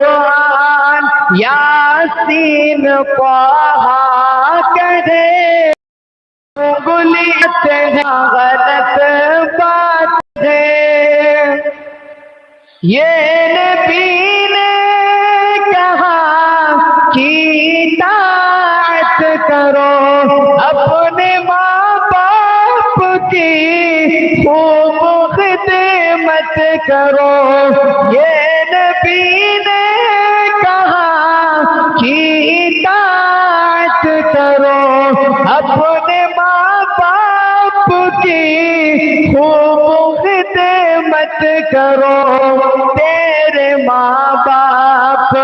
कुरान यासीन पढ़ा करे उंगलियत है गलत बात है ये مت کرو۔ یہ نبی نے کہا کی اطاعت کرو۔ اپنے ماں باپ کی خوب مت کرو۔ تیرے ماں باپ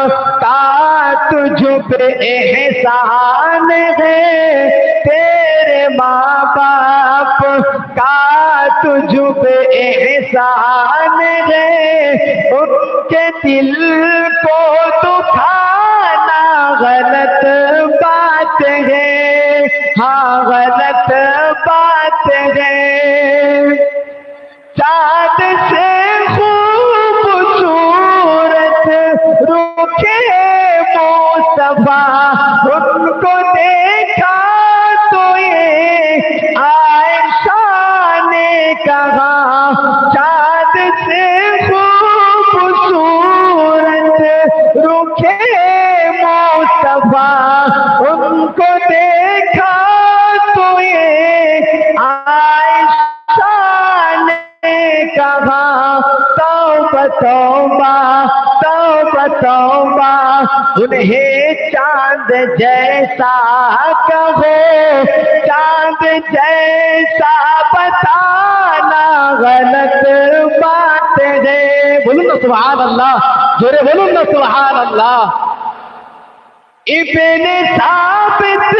تا تجھ پہ احسان ہے۔ تیرے ماں باپ کا تجھ پہ احسان ہے، ان کے دل کو دکھانا غلط بات ہے۔ ہاں غلط بات ہے۔ چاند سے خوبصورت رکھے مصطفیٰ ان دفعہ ان کو دیکھا تو یہ عائشہ نے کہا، توبہ توبہ توبہ توبہ، انہیں چاند جیسا کہو، چاند جیسا بتانا غلط بات ہے۔ بولو نا سبحان اللہ جورے بولو نا سبحان اللہ۔ ابن ثابت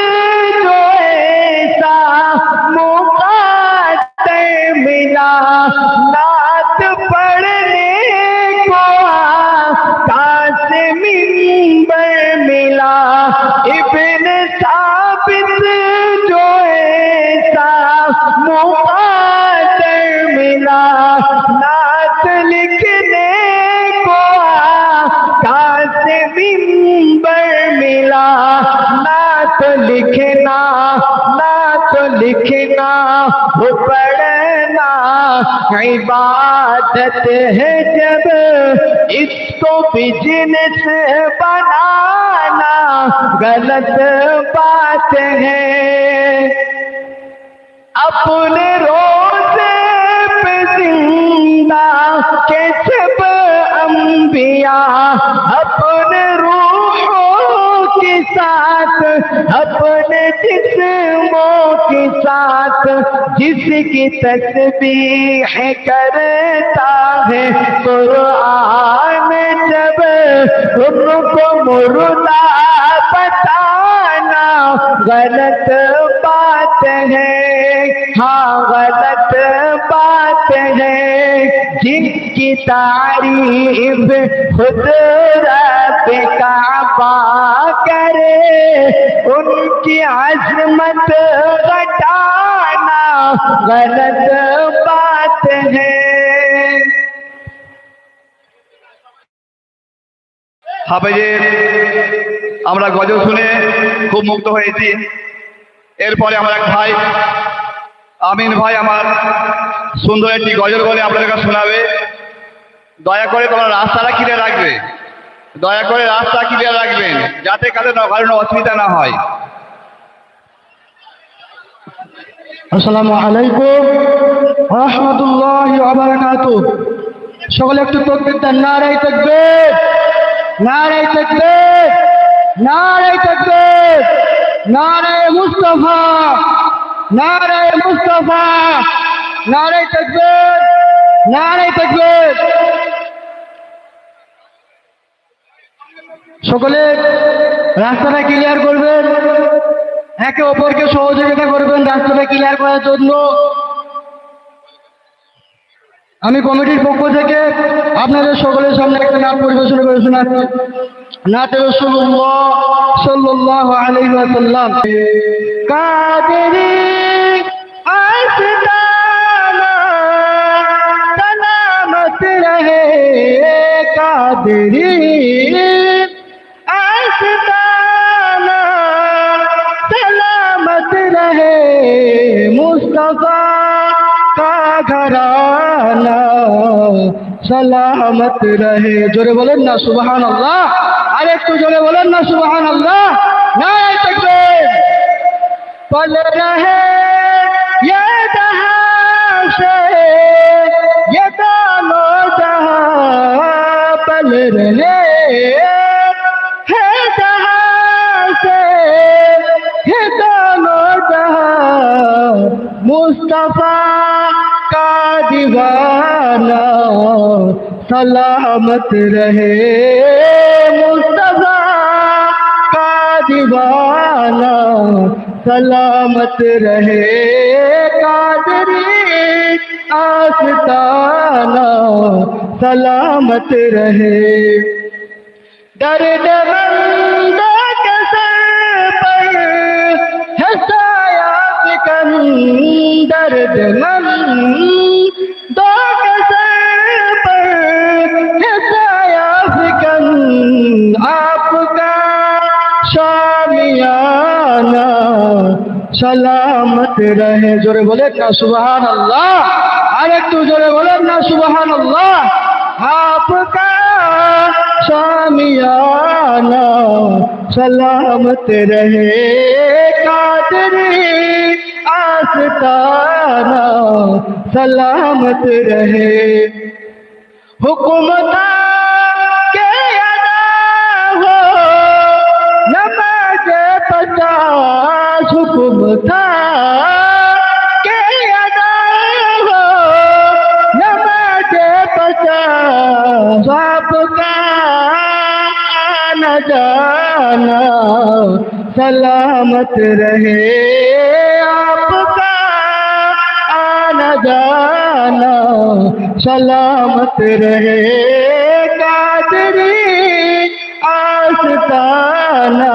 جو ایسا مقدر ملا، نعت پڑھنے کو کاس منبر ملا۔ ابن ثابت جو ایسا مقدر تو لکھنا نہ تو لکھنا وہ پڑھنا عبادت ہے جب اس کو بجنس بنانا غلط بات ہے اپنے روزے پہ زندہ کے جب انبیاء اپنے جسموں کے ساتھ جس کی تسبیح کرتا ہے، قرآن جب ان کو مردہ بتانا غلط بات ہے۔ ہاں غلط بات ہے۔ জিন কি তারিফ হজরত কাবা করে উনকি আজমত ঘটানা গলত বাত হ্যাঁ হাফেজের আমরা গজল শুনে খুব মুগ্ধ হয়েছি। এরপরে আমার এক ভাই, আমিন ভাই আমার সুন্দর একটি গজল বলে আপনাদেরকে শোনাবে। দয়া করে তোমরা রাস্তাটা ক্লিয়ার রাখবে। দয়া করে রাস্তা ক্লিয়ার রাখবেন, যাতে কারও কারণ অসুবিধা না হয়। আসসালামু আলাইকুম। রহমতুল্লাহ আবরাকাত সকলে একটু তকবির দেন। নারাই তকবির। নারাই তকবির। নারাই তকবির। নারায় মুস্তফা। নারায় মুস্তফা। নারাই তকবির নারাই তকবির। সকলে রাস্তাটা ক্লিয়ার করবেন, একে অপরকে সহযোগিতা করবেন রাস্তাটা ক্লিয়ার করার জন্য। আমি কমিটির পক্ষ থেকে আপনাদের সকলের সামনে একটা নাচ পরিবেশন করে শোনাচ্ছি। নাচ রসুল্লাহ সাল্লাহ কাদেরি আস্তানা সালামত रहे कादरी आस्ताना सलामत रहे मुस्तफा का घराना सलामत रहे জোরে বলেন না সুবহান আল্লাহ আর একটু জোরে বলেন না সুবহান আল্লাহ নারায় তাকবীর पल रहे ये जहां से سلامت رہے۔ مصطفیٰ کا دیوانہ سلامت رہے۔ قادری آستانہ سلامت رہے۔ درد بندہ کے سر پر ہے سایہ سکندر۔ درد مند সালামত রহে। জোরে বলেন না সুবহান আল্লাহ আর একটু জোরে বলেন না সুবহান আল্লাহ আপকা সামিয়ানা সালামত রহে। কাদরি আস্তানা সালামত রহে। হুকুমতা تھا کہ ادا ہو نماز بچا باپ کا آنا جانا، سلامت رہے آپ کا آنا جانا، سلامت رہے قادری آستانہ،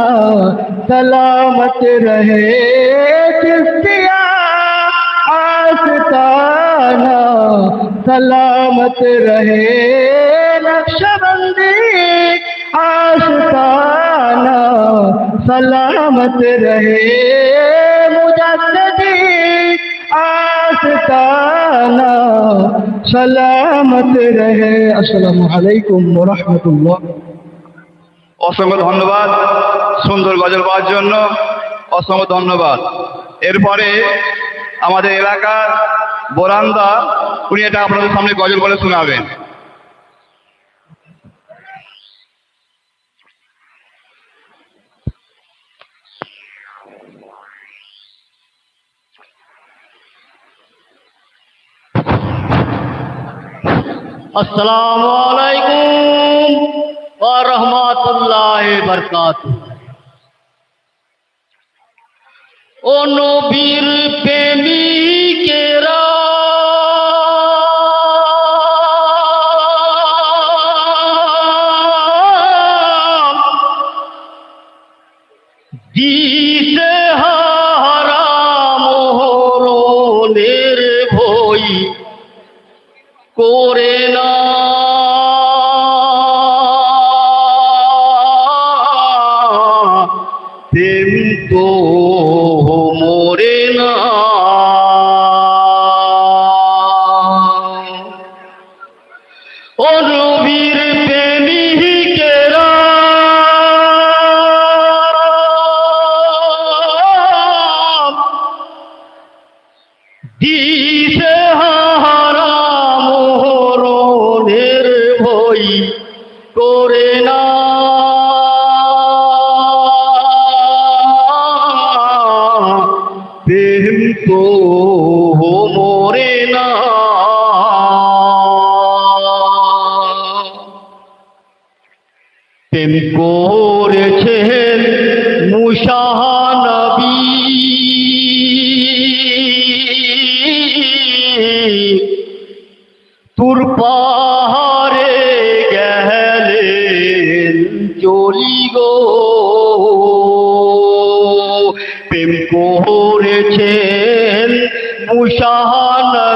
سلامت رہے सलामत रहे नक्शबंदी आस्ताना सलामत रहे मुजद्दी आस्ताना सलामत रहे अस्सलामु अलैकुम व रहमतुल्लाह অসংখ্য ধন্যবাদ সুন্দর গজল পাওয়ার জন্য অসংখ্য ধন্যবাদ এরপরে আমাদের এলাকার বোরান্দা, উনি এটা আপনাদের সামনে গজল বলে শোনাবেন। আসসালামু আলাইকুম ওয়া রাহমাতুল্লাহি বারাকাতুহু। ও নবীর প্রেমিকেরা করেছেন মুসানবী তোর পাহাড়ে গেলেন চলি গো। প্রেম করেছেন মুসানবী